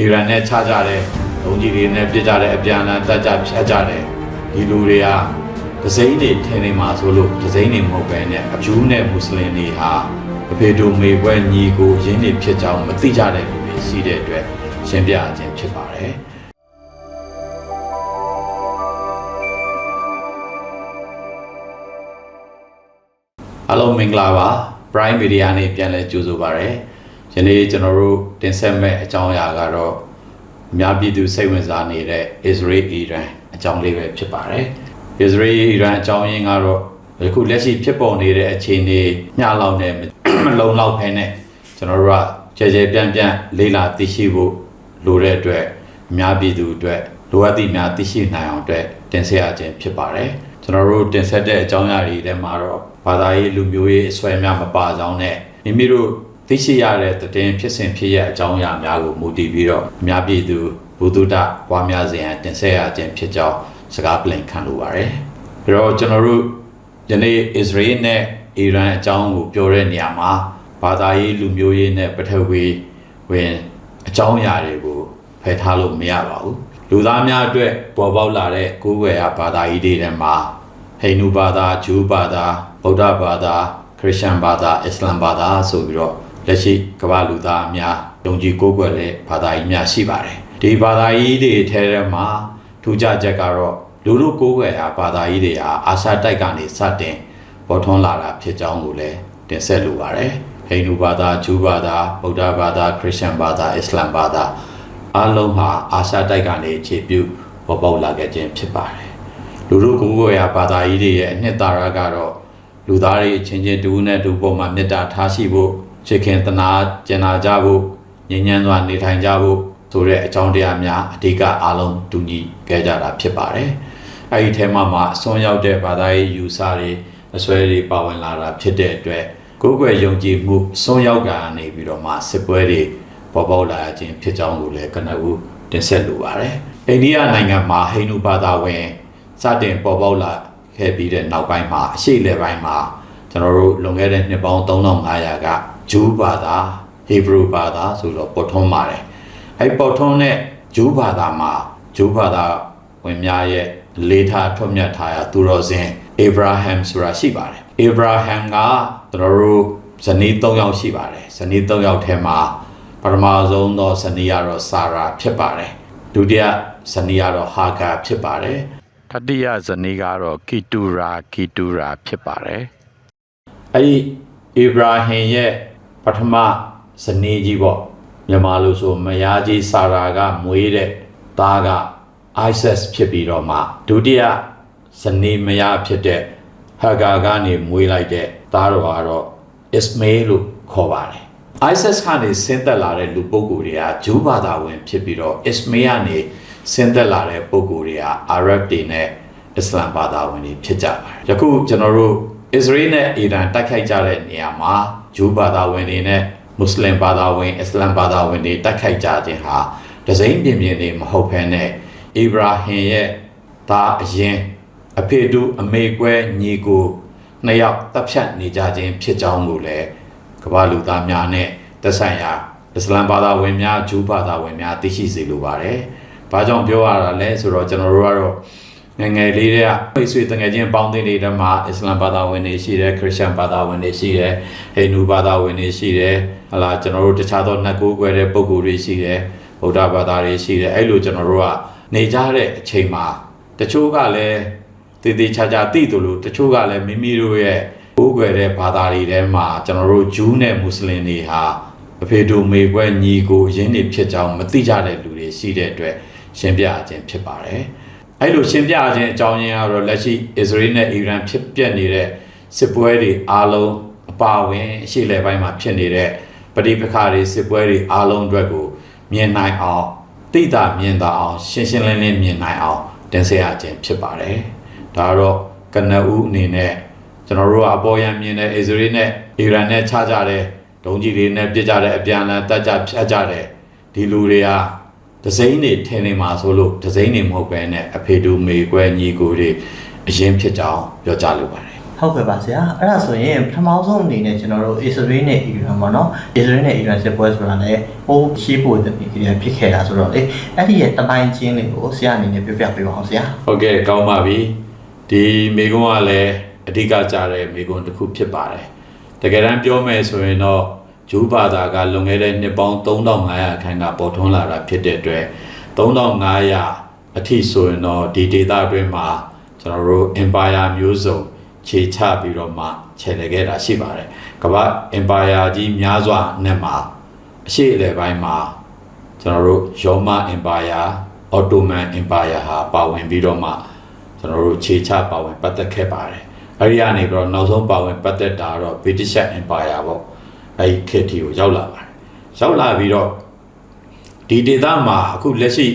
အီရန်နဲ့ခြားကြတယ်ဒုံးကြီးတွေနဲ့ပြစ်ကြတယ်အပြန်အလှန်တက်ကြဖြတ်ကြတယ်ဒီလူတွေကဒစိမ့်တွေထင်နေမှာဆိုလို့ဒစိမ့်တွေမဟုတ်ပဲနဲ့အဖြူနဲ့မွတ်စလင်တွေဟာအဖေတို့မေပွဲညီကိုရင်းနေဖြစ်ကြောင်းမသိကြတဲ့လူတွေရှိတဲ့အတွက်ရှင်းပြခြင်းဖြစ်ပါတယ်အားလုံးမင်္ဂလာပါ Prime Media နဲ့ပြန်လည်ကြိုဆိုပါရစေ။ ယနေ့ကျွန်တော်တို့တင်ဆက်မဲ့အကြောင်းအရာကတော့အများပြည်သူစိတ်ဝင်စားနေတဲ့ Israel Iran အကြောင်းလေးပဲဖြစ်ပါတယ်။ Israel Iran အကြောင်းရင်းကတော့ယခုလက်ရှိဖြစ်ပေါ်နေတဲ့အခြေအနေမျှလောက်နဲ့မလုံလောက်ဖ ೇನೆ ကျွန်တော်တို့ကကြဲကြဲပြန့်ပြန့်လေးလာသိရှိဖို့လိုတဲ့အတွက်အများပြည်သူအတွက်လိုအပ်သည့်များသိရှိနိုင်အောင်အတွက်တင်ဆက်ရခြင်းဖြစ်ပါတယ်။ကျွန်တော်တို့တင်ဆက်တဲ့အကြောင်းအရာတွေထဲမှာတော့ဘာသာရေးလူမျိုးရေးအစွဲများမပါကြောင်းနဲ့မိမိတို့ သိရှိရတဲ့သတင်းဖြစ်စဉ်ဖြစ်ရအကြောင်းအရာများကိုမူတည်ပြီးတော့အများပြည်သူဘုဒ္ဓတပွားများစေရန်တင်ဆက်ရခြင်းဖြစ်ကြောင်းစကားပြန်ခံလိုပါတယ်။ပြီးတော့ကျွန်တော်တို့ယနေ့အစ္စရေးနဲ့အီရန်အကြောင်းကိုပြောတဲ့နေရာမှာဘာသာရေးလူမျိုးရေးနဲ့ပထဝီဝင်အကြောင်းအရာတွေကိုဖယ်ထားလို့မရပါဘူး။လူသားများအတွက်ပေါ်ပေါက်လာတဲ့ကိုယ်ွယ်ရာဘာသာရေးတွေထဲမှာဟိန္ဒူဘာသာဂျူးဘာသာဗုဒ္ဓဘာသာခရစ်ယာန်ဘာသာအစ္စလာမ်ဘာသာဆိုပြီးတော့ လက်ရှိကမ္ဘာလူသားအများယုံကြည်ကိုးကွယ်တဲ့ဘာသာရေးများရှိပါတယ်ဒီဘာသာရေးတွေထဲထဲမှာထူးခြားချက်ကတော့လူလူကိုးကွယ်ရာဘာသာရေးတွေဟာအာရှတိုက်ကနေစတင်ပေါ်ထွန်းလာတာဖြစ်ကြောင်းကိုလည်းတင်ဆက်လိုပါတယ်ဟိန္ဒူဘာသာဂျူးဘာသာဗုဒ္ဓဘာသာခရစ်ယာန်ဘာသာအစ္စလာမ်ဘာသာအလုံးဟာအာရှတိုက်ကနေခြေပြုပေါ်ပေါက်လာခဲ့ခြင်းဖြစ်ပါတယ်လူတို့ကိုယ်ကိုယ်ရာဘာသာရေးတွေရဲ့အနှစ်သာရကတော့လူသားတွေအချင်းချင်းတူနဲ့တူပေါ်မှာမေတ္တာထားရှိဖို့ ချစ်ခင်သနာကျင်နာကြဖို့ငြိမ်းချမ်းစွာနေထိုင်ကြဖို့ဆိုတဲ့အကြောင်းတရားများအဓိကအားလုံးတူညီခဲ့ကြတာဖြစ်ပါတယ်။အဲဒီထဲမှာမှအစွန်းရောက်တဲ့ဘာသာရေးယူဆတွေအစွဲတွေပါဝင်လာတာဖြစ်တဲ့အတွက်ကိုယ်ကိုယ်ယုံကြည်မှုအစွန်းရောက်တာနေပြီးတော့မှစစ်ပွဲတွေပေါ်ပေါက်လာခြင်းဖြစ်ကြောင်းကိုလည်းကနဦးတင်ဆက်လိုပါတယ်။အိန္ဒိယနိုင်ငံမှာဟိန္ဒူဘာသာဝင်စတင်ပေါ်ပေါက်လာခဲ့ပြီးတဲ့နောက်ပိုင်းမှာအရှိလေပိုင်းမှာကျွန်တော်တို့လွန်ခဲ့တဲ့နှစ်ပေါင်း3500က ဂျူးဘာသာဟေဘရုဘာသာဆိုတော့ပေါ်ထွန်းပါတယ်။အဲဒီပေါ်ထွန်းတဲ့ဂျူးဘာသာမှာဂျူးဘာသာဝင်များရဲ့လေးထားထွတ်မြတ်ထားရာသူတော်စင်အေဗရာဟမ်ဆိုတာရှိပါတယ်။အေဗရာဟမ်ကကျွန်တော်တို့ဇနီး3ယောက်ရှိပါတယ်။ဇနီး3ယောက်ထဲမှာပထမဆုံးသောဇနီးကတော့ဆာရာဖြစ်ပါတယ်။ဒုတိယဇနီးကတော့ဟာဂါဖြစ်ပါတယ်။တတိယဇနီးကတော့ကီတူရာကီတူရာဖြစ်ပါတယ်။အဲဒီအိဗရာဟင်ရဲ့ ပထမဇနီးကြီးပေါ့မြန်မာလိုဆိုမယားကြီးဆာရာကမွေးတဲ့သားက ISIS ဖြစ်ပြီးတော့မှဒုတိယဇနီးမယားဖြစ်တဲ့ဟာဂါကနေမွေးလိုက်တဲ့သားတော်ကတော့ Ismail လို့ခေါ်ပါတယ်။ ISIS ကနေဆင်းသက်လာတဲ့လူပုဂ္ဂိုလ်တွေကဂျူးဘာသာဝင်ဖြစ်ပြီးတော့ Ismail ကနေဆင်းသက်လာတဲ့ပုဂ္ဂိုလ်တွေကအာရဗ်တွေနဲ့အစ္စလာမ်ဘာသာဝင်တွေဖြစ်ကြပါတယ်။ယခုကျွန်တော်တို့အစ္စရေးနဲ့အီရန်တိုက်ခိုက်ကြတဲ့နေရာမှာ ဂျူးဘာသာဝင်တွေနဲ့မွတ်စလင်ဘာသာဝင်အစ္စလာမ်ဘာသာဝင်တွေတိုက်ခိုက်ကြခြင်းဟာဒဇိမ့်ပြင်းပြင်းတွေမဟုတ်ဘဲနဲ့အီဗရာဟင်ရဲ့သားအရင်အဖေတူအမေကွဲညီကိုနှစ်ယောက်တပ်ဖြတ်နေကြခြင်းဖြစ်ကြောင်းကိုလည်းကမ္ဘာလူသားများနဲ့သက်ဆိုင်ရာအစ္စလာမ်ဘာသာဝင်များဂျူးဘာသာဝင်များသိရှိစေလိုပါတယ်။ဘာကြောင့်ပြောရတာလဲဆိုတော့ကျွန်တော်တို့ကတော့ ငယ်ငယ်လေးတွေကမိတ်ဆွေတငယ်ချင်းပေါင်းသင်းတွေထဲမှာအစ္စလာမ်ဘာသာဝင်တွေရှိတယ်ခရစ်ယာန်ဘာသာဝင်တွေရှိတယ်ဟိန္ဒူဘာသာဝင်တွေရှိတယ်ဟလာကျွန်တော်တို့တခြားသောနှက်ကိုးကွယ်တဲ့ပုဂ္ဂိုလ်တွေရှိတယ်ဗုဒ္ဓဘာသာတွေရှိတယ်အဲ့လိုကျွန်တော်တို့ကနေကြတဲ့အချိန်မှာတချို့ကလည်းတည်တည်ချာချာသိတယ်လို့တချို့ကလည်းမိမိတို့ရဲ့ကိုးကွယ်တဲ့ဘာသာတွေထဲမှာကျွန်တော်တို့ဂျူးနဲ့မွတ်စလင်တွေဟာအဖေတို့မေကွဲညီကိုရင်းနေဖြစ်ကြောင်းမသိကြတဲ့လူတွေရှိတဲ့အတွက်ရှင်းပြခြင်းဖြစ်ပါတယ်။ အဲ့လိုရှင်းပြခြင်းအကြောင်းရင်းကတော့လက်ရှိအစ္စရေးနဲ့အီရန်ဖြစ်ပျက်နေတဲ့စစ်ပွဲတွေအားလုံးအပါအဝင်အရှိလေပိုင်းမှာဖြစ်နေတဲ့ပဋိပက္ခတွေစစ်ပွဲတွေအားလုံးအတွက်ကိုမြင်နိုင်အောင်သိတာမြင်တာအောင်ရှင်းရှင်းလင်းလင်းမြင်နိုင်အောင်တင်ဆက်ရခြင်းဖြစ်ပါတယ်။ဒါကတော့ကနဦးအနေနဲ့ကျွန်တော်တို့ကအပေါ်ယံမြင်တဲ့အစ္စရေးနဲ့အီရန်နဲ့ခြားကြတဲ့ဒုံးကြီးတွေနဲ့ပြစ်ကြတဲ့အပြန်အလှန်တက်ကြဖြတ်ကြတဲ့ဒီလူတွေက ဒစိမ့်တွေထင်နေမှာဆိုလို့ဒစိမ့်တွေမဟုတ်ပဲနဲ့အဖေတူမေကွဲညီကိုတွေအရင်ဖြစ်ကြောင်းပြောကြလိုပါတယ်ဟဟုတ်ကဲ့ပါဆရာအဲ့ဒါဆိုရင်ပထမဆုံးအနေနဲ့ကျွန်တော်တို့ Israel နဲ့ Iran ပေါ့နော် Israel နဲ့ Iran စစ်ပွဲဆိုတာလည်းဟိုးရှိဖို့တပီကလေးဖြစ်ခဲ့တာဆိုတော့လေအဲ့ဒီရဲ့တပိုင်းချင်းလေးကိုဆရာအနေနဲ့ပြောပြပေးပါအောင်ဆရာဟုတ်ကဲ့ကောင်းပါပြီဒီမိကုံးကလည်းအဓိကကြတဲ့မိကုံးတစ်ခုဖြစ်ပါတယ်တကယ်တမ်းပြောမယ်ဆိုရင်တော့ ဂျူးဘာသာကလွန်ခဲ့တဲ့နှစ်ပေါင်း3500ခန့်ကပေါ်ထွန်းလာတာဖြစ်တဲ့အတွက်3500အထိဆိုရင်တော့ဒီဒေသအတွင်းမှာကျွန်တော်တို့ empire မျိုးစုံခြေချပြီးတော့မှခြေလှည့်ခဲ့တာရှိပါတယ်ကမ္ဘာ empire ကြီးများစွာနဲ့မှာအရှိအလယ်ပိုင်းမှာကျွန်တော်တို့ရောမ empire ottoman empire ဟာပါဝင်ပြီးတော့မှကျွန်တော်တို့ခြေချပါဝင်ပတ်သက်ခဲ့ပါတယ်အဲဒီကနေပြီးတော့နောက်ဆုံးပါဝင်ပတ်သက်တာတော့ british empire ပေါ့ အဲဒီခေတ်တီကိုရောက်လာပါတယ်ရောက်လာပြီးတော့ဒီဒေသမှာအခုလက်ရှိ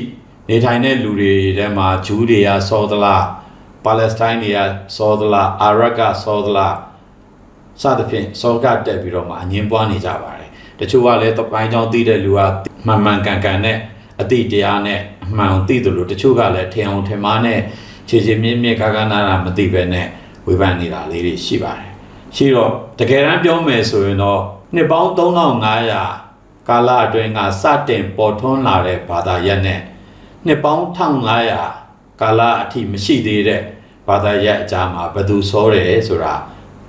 နေထိုင်တဲ့လူတွေထဲမှာဂျူးတွေကစောသလားပါလက်စတိုင်းတွေကစောသလားအာရက်ကစောသလားစသဖြင့်စောကတက်ပြီးတော့မှအငင်းပွားနေကြပါတယ်တချို့ကလည်းတပိုင်းချောင်းသိတဲ့လူကမှန်မှန်ကန်ကန်နဲ့အတိတရားနဲ့အမှန်ကိုသိတယ်လို့တချို့ကလည်းထင်အောင်ထင်မှားနဲ့ခြေခြေမြင့်မြင့်ကာကာနာနာမသိပဲနဲ့ဝေဖန်နေတာလေးတွေရှိပါတယ်ရှိတော့တကယ်တမ်းပြောမယ်ဆိုရင်တော့ နှစ်ပေါင်း3500ကာလအတွင်းကစတင်ပေါ်ထွန်းလာတဲ့ဘာသာရပ်နဲ့နှစ်ပေါင်း1500ကာလအထိမရှိသေးတဲ့ဘာသာရပ်အကြားမှာဘယ်သူစောတယ်ဆိုတာ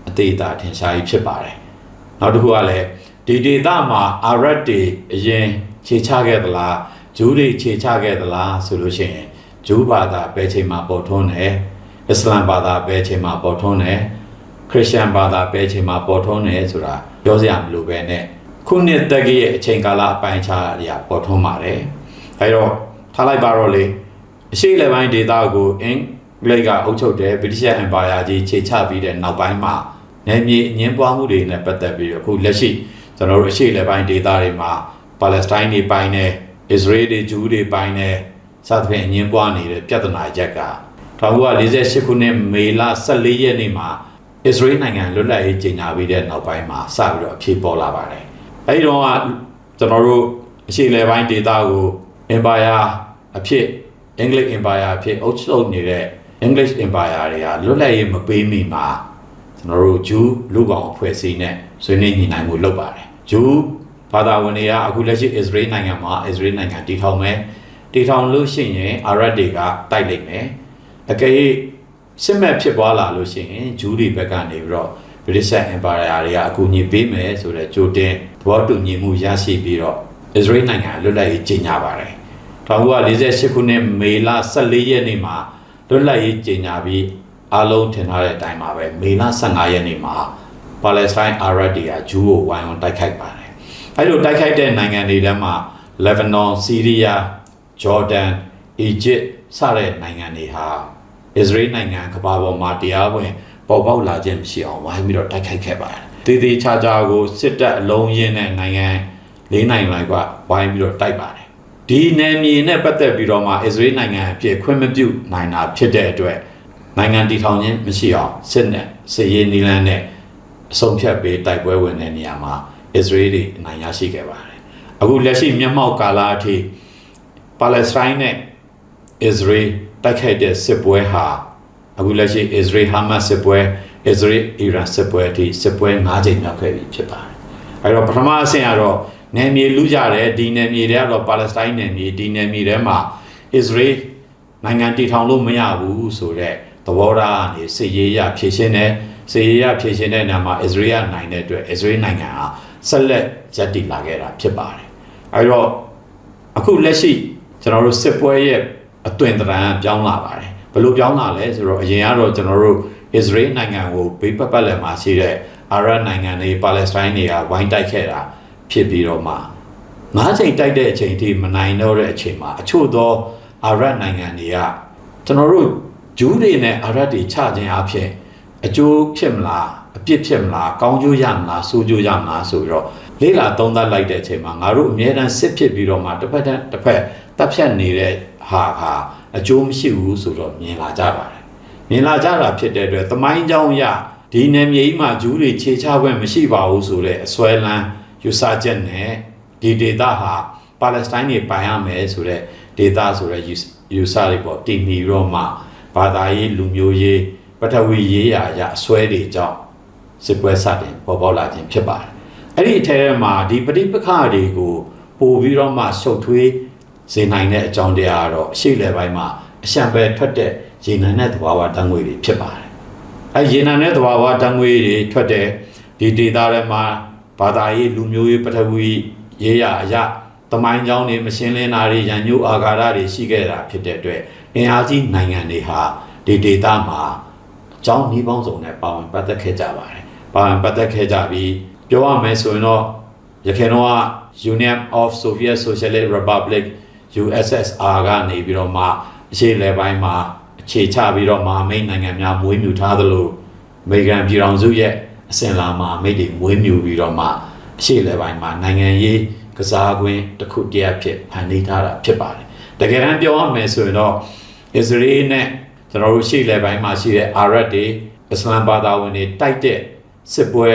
အသေးအသာထင်ရှားကြီးဖြစ်ပါတယ်။နောက်တစ်ခုကလည်းဒီဒေသမှာအာရတ်တွေအရင်ခြေချခဲ့သလားဂျူးတွေခြေချခဲ့သလားဆိုလို့ရှိရင်ဂျူးဘာသာဘယ်ချိန်မှာပေါ်ထွန်းတယ်အစ္စလာမ်ဘာသာဘယ်ချိန်မှာပေါ်ထွန်းတယ်ခရစ်ယာန်ဘာသာဘယ်ချိန်မှာပေါ်ထွန်းတယ်ဆိုတာ ပြောစရာမလိုပဲနဲ့ခုနှစ်တက္ကရဲ့အချိန်ကာလအပိုင်းခြားအရာပေါ်ထွန်းပါတယ်။အဲတော့ထားလိုက်ပါတော့လေအရှိလေပိုင်းဒေသကိုအင်္ဂလိပ်ကအုပ်ချုပ်တဲ့ဗြိတိရှ်အင်ပါယာကြီးခြေချပြီးတဲ့နောက်ပိုင်းမှာနယ်မြေအငင်းပွားမှုတွေနဲ့ပတ်သက်ပြီးတော့အခုလက်ရှိကျွန်တော်တို့အရှိလေပိုင်းဒေသတွေမှာပါလက်စတိုင်းတွေပိုင်းနဲ့အစ္စရေးတွေဂျူးတွေပိုင်းနဲ့စသဖြင့်အငင်းပွားနေတဲ့ပြဿနာချက်က1948ခုနှစ်မေလ14ရက်နေ့မှာ အစ္စရေးနိုင်ငံလွတ်လပ်ရေးကြေညာပြီးတဲ့နောက်ပိုင်းမှာစပြီးတော့အဖြစ်ပေါ်လာပါတယ်။အဲဒီတော့ကကျွန်တော်တို့အရှိလေပိုင်းဒေသကို empire အဖြစ် English empire အဖြစ်အုပ်ချုပ်နေတဲ့ English empire တွေကလွတ်လပ်ရေးမပေးမီမှာကျွန်တော်တို့ဂျူးလူကောင်အဖွဲ့အစည်းနဲ့ဆွေးနွေးညှိနှိုင်းမှုလုပ်ပါတယ်ဂျူးဘာသာဝင်တွေကအခုလက်ရှိအစ္စရေးနိုင်ငံမှာအစ္စရေးနိုင်ငံတည်ထောင်မယ်တည်ထောင်လို့ရှိရင်အာရတ်တွေကတိုက်လိုက်မယ်အကယ်၍ စစ်မဲ့ဖြစ်သွားလာလို့ရှိရင်ဂျူးတွေဘက်ကနေပြီးတော့ British Empire တွေကအကူအညီပေးမယ်ဆိုတဲ့ကြိုတင်သဘောတူညီမှုရရှိပြီးတော့အစ္စရေးနိုင်ငံလွတ်လပ်ရေးကြေညာပါတယ်1948ခုနှစ်မေလ14ရက်နေ့မှာလွတ်လပ်ရေးကြေညာပြီးအားလုံးထင်ထားတဲ့အတိုင်းပါပဲမေလ15ရက်နေ့မှာပါလက်စတိုင်းအာရတ်တွေကဂျူးကိုဝိုင်းဝန်းတိုက်ခိုက်ပါတယ်။အဲဒီလိုတိုက်ခိုက်တဲ့နိုင်ငံတွေထဲမှာလက်ဘနွန်၊ဆီးရီးယား၊ဂျော်ဒန်၊အီဂျစ်စတဲ့နိုင်ငံတွေဟာ အစ္စရေးနိုင်ငံကမ္ဘာပေါ်မှာတရားဝင်ပေါ်ပေါက်လာခြင်းမရှိအောင်ဝိုင်းပြီးတော့တိုက်ခိုက်ခဲ့ပါတယ်။တည်တည်ချာချာကိုစစ်တပ်အလုံးရင်းတဲ့နိုင်ငံလေးနိုင်ငံလောက်ကဝိုင်းပြီးတော့တိုက်ပါတယ်။ဒီနယ်မြေနဲ့ပတ်သက်ပြီးတော့မှအစ္စရေးနိုင်ငံအဖြစ်ခွင့်မပြုနိုင်တာဖြစ်တဲ့အတွက်နိုင်ငံတည်ထောင်ခြင်းမရှိအောင်စစ်နဲ့စစ်ရေးနီလန်းနဲ့အဆုံးဖြတ်ပေးတိုက်ပွဲဝင်တဲ့နေရာမှာအစ္စရေးတွေအနိုင်ရရှိခဲ့ပါတယ်။အခုလက်ရှိမျက်မှောက်ကာလအထိပါလက်စတိုင်းနဲ့အစ္စရေး တိုက်ခိုက်တဲ့စစ်ပွဲဟာအခုလက်ရှိအစ္စရေးဟာမတ်စစ်ပွဲအစ္စရေးအီရန်စစ်ပွဲအထိစစ်ပွဲ၅ချိန်မြောက်ခဲ့ပြီဖြစ်ပါတယ်။အဲတော့ပထမအဆင့်ကတော့နယ်မြေလူကြတယ်ဒီနယ်မြေတွေကတော့ပါလက်စတိုင်းနယ်မြေဒီနယ်မြေထဲမှာအစ္စရေးနိုင်ငံတည်ထောင်လို့မရဘူးဆိုတော့သဘောထားကနေစစ်ရေးရဖြည့်ရှင်းတဲ့စစ်ရေးရဖြည့်ရှင်းတဲ့နေရာမှာအစ္စရေးကနိုင်တဲ့အတွက်အစ္စရေးနိုင်ငံဟာဆက်လက်ရပ်တည်လာခဲ့တာဖြစ်ပါတယ်။အဲဒီတော့အခုလက်ရှိကျွန်တော်တို့စစ်ပွဲရဲ့ အသွင်သဏ္ဍာန်ပြောင်းလာပါတယ်။ဘယ်လိုပြောင်းလာလဲဆိုတော့အရင်ကတော့ကျွန်တော်တို့အစ္စရေးနိုင်ငံကိုဘေးပတ်ပတ်လည်မှာရှိတဲ့အာရတ်နိုင်ငံတွေပါလက်စတိုင်းတွေကဝိုင်းတိုက်ခဲ့တာဖြစ်ပြီးတော့မှငါးချိန်တိုက်တဲ့အချိန်ထိမနိုင်တော့တဲ့အချိန်မှာအချို့သောအာရတ်နိုင်ငံတွေကကျွန်တော်တို့ဂျူးတွေနဲ့အာရတ်တွေချခြင်းအဖြစ်အကျိုးဖြစ်မလားအပြစ်ဖြစ်မလားကောင်းကျိုးရမလားဆိုးကျိုးရမလားဆိုပြီးတော့လေးလာသုံးသပ်လိုက်တဲ့အချိန်မှာငါတို့အမြဲတမ်းစစ်ဖြစ်ပြီးတော့မှတစ်ဖက်တစ်တစ်ဖက်တပ်ဖြတ်နေတဲ့ ဟာဟာအကျိုးမရှိဘူးဆိုတော့မြင်လာကြပါတယ်မြင်လာကြတာဖြစ်တဲ့အတွက်သမိုင်းကြောင်းအရဒီနယ်မြေကြီးမှာဂျူးတွေခြေချခွင့်မရှိပါဘူးဆိုတဲ့အစွဲလန်းယူဆချက်နဲ့ဒီဒေသဟာပါလက်စတိုင်းတွေပိုင်ရမယ်ဆိုတဲ့ဒေသဆိုတဲ့ယူယူဆတွေပေါ့တည်မီတော့မှဘာသာရေးလူမျိုးရေးပထဝီရေးရာအရအစွဲတွေကြောင့်စစ်ပွဲစတင်ပေါ်ပေါက်လာခြင်းဖြစ်ပါတယ်အဲ့ဒီအထဲမှာဒီပဋိပက္ခတွေကိုပို့ပြီးတော့မှရှုပ်ထွေး စေနိုင်တဲ့အကြောင်းတရားကတော့အရှိလေပိုင်းမှာအရှံပဲထွက်တဲ့ရေနံတဲ့သဘာဝတန်ငွေတွေဖြစ်ပါတယ်အဲရေနံတဲ့သဘာဝတန်ငွေတွေထွက်တဲ့ဒီဒေတာတွေမှာဘာသာရေးလူမျိုးရေးပထဝီရေးရအရာတမိုင်းကြောင်းတွေမရှင်းလင်းတာတွေရန်ညို့အာဃာတတွေရှိခဲ့တာဖြစ်တဲ့အတွက်အင်အားကြီးနိုင်ငံတွေဟာဒီဒေတာမှာအကြောင်းနှီးပေါင်းစုံနဲ့ပါဝင်ပတ်သက်ခဲ့ကြပါတယ်။ပါဝင်ပတ်သက်ခဲ့ကြပြီးပြောရမယ်ဆိုရင်တော့ရခိုင်တော့ Union of Soviet Socialist Republic USSR ကနေပြီးတော့မှအရှေ့လေပိုင်းမှာအခြေချပြီးတော့မဟာမိတ်နိုင်ငံများမွေးမြူထားသလိုအမေရိကန်ပြည်ထောင်စုရဲ့အစဉ်လာမဟာမိတ်တွေမွေးမြူပြီးတော့မှအရှေ့လေပိုင်းမှာနိုင်ငံရေးကစားကွင်းတစ်ခုတည်းအဖြစ်ဖန်တီးထားတာဖြစ်ပါတယ်။တကယ်တမ်းပြောရမယ်ဆိုရင်တော့အစ္စရေးနဲ့ကျွန်တော်တို့ရှေ့လေပိုင်းမှာရှိတဲ့အာရပ်တွေအစ္စလမ်ဘာသာဝင်တွေတိုက်တဲ့စစ်ပွဲ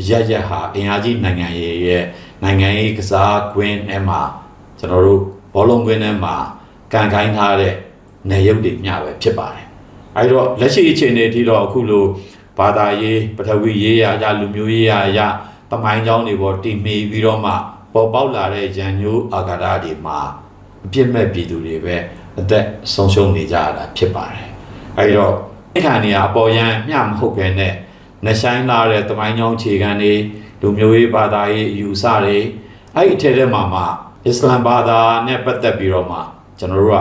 အရရက်ဟာအင်အားကြီးနိုင်ငံရေးရဲ့နိုင်ငံရေးကစားကွင်းထဲမှာကျွန်တော်တို့ ဘောလုံးကွင်းထဲမှာကန်ခိုင်းထားတဲ့နေရုပ်တွေမျှပဲဖြစ်ပါတယ်။အဲဒီတော့လက်ရှိအခြေအနေအထိတော့အခုလိုဘာသာရေးပထဝီရေးရာအရလူမျိုးရေးရာအရတမိုင်းကြောင်းတွေပေါ်တည်မီပြီးတော့မှပေါ်ပေါက်လာတဲ့ရန်ညိုးအာဃာတတွေမှာအပြစ်မဲ့ပြည်သူတွေပဲအသက်ဆုံးရှုံးနေကြရတာဖြစ်ပါတယ်။အဲဒီတော့အခါနေရာအပေါ်ရန်မျှမဟုတ်ပဲနဲ့နှဆိုင်လာတဲ့တမိုင်းကြောင်းခြေခံတွေလူမျိုးရေးဘာသာရေးအယူဆတွေအဲ့ဒီအထက်ထဲမှာမှ အစ္စလမ်ဘာသာနဲ့ပတ်သက်ပြီးတော့မှကျွန်တော်တို့က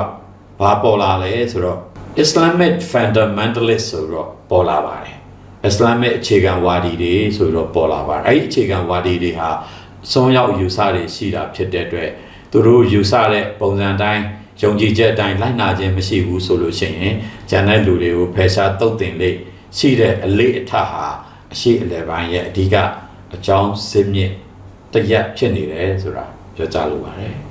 ဘာပေါ်လာလဲဆိုတော့ Islamic fundamentalist ဆိုတော့ပေါ်လာပါတယ်။ Islamic အခြေခံဝါဒီတွေဆိုတော့ပေါ်လာပါတယ်။အဲ့ဒီအခြေခံဝါဒီတွေဟာစွန်းရောက်ယူဆတွေရှိတာဖြစ်တဲ့အတွက်သူတို့ယူဆတဲ့ပုံစံတိုင်းယုံကြည်ချက်အတိုင်းလိုက်နာခြင်းမရှိဘူးဆိုလို့ရှိရင်ဂျန်တဲ့လူတွေကိုဖယ်ရှားတုတ်တင်လေရှိတဲ့အလေးအထဟာအရှိအလယ်ပိုင်းရဲ့အဓိကအကြောင်းစစ်မြစ်တရက်ဖြစ်နေတယ်ဆိုတာ ပြောကြလိုပါတယ်